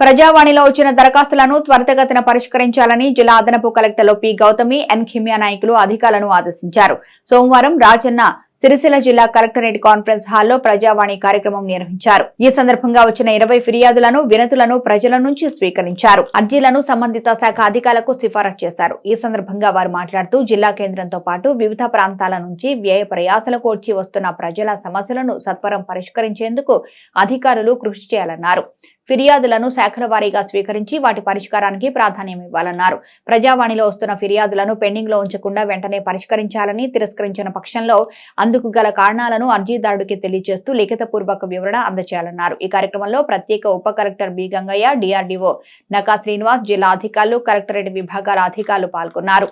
ప్రజావాణిలో వచ్చిన దరఖాస్తులను త్వరితగతిన పరిష్కరించాలని జిల్లా అదనపు కలెక్టర్లు పి గౌతమి ఎన్ ఖిమియా నాయకులు అధికారులను ఆదేశించారు. సోమవారం రాజన్న సిరిసిల్ల జిల్లా కలెక్టరేట్ కాన్ఫరెన్స్ హాల్లో ప్రజావాణి కార్యక్రమం నిర్వహించారు. ఈ సందర్భంగా వచ్చిన ఇరవై ఫిర్యాదులను వినతులను ప్రజల నుంచి స్వీకరించారు. అర్జీలను సంబంధిత శాఖ అధికారులకు సిఫారసు చేశారు. ఈ సందర్భంగా వారు మాట్లాడుతూ జిల్లా కేంద్రంతో పాటు వివిధ ప్రాంతాల నుంచి వ్యయ ప్రయాసలకు వచ్చి వస్తున్న ప్రజల సమస్యలను సత్వరం పరిష్కరించేందుకు అధికారులు కృషి చేయాలన్నారు. ఫిర్యాదులను శాఖల వారీగా స్వీకరించి వాటి పరిష్కారానికి ప్రాధాన్యం ఇవ్వాలన్నారు. ప్రజావాణిలో వస్తున్న ఫిర్యాదులను పెండింగ్లో ఉంచకుండా వెంటనే పరిష్కరించాలని తిరస్కరించిన పక్షంలో అందుకు గల కారణాలను అర్జీదారుడికి తెలియజేస్తూ లిఖితపూర్వక వివరణ అందజేయాలన్నారు. ఈ కార్యక్రమంలో ప్రత్యేక ఉప collector B Gangaiah DRDO Naka Srinivas జిల్లా అధికారులు కలెక్టరేట్ విభాగాల అధికారులు పాల్గొన్నారు.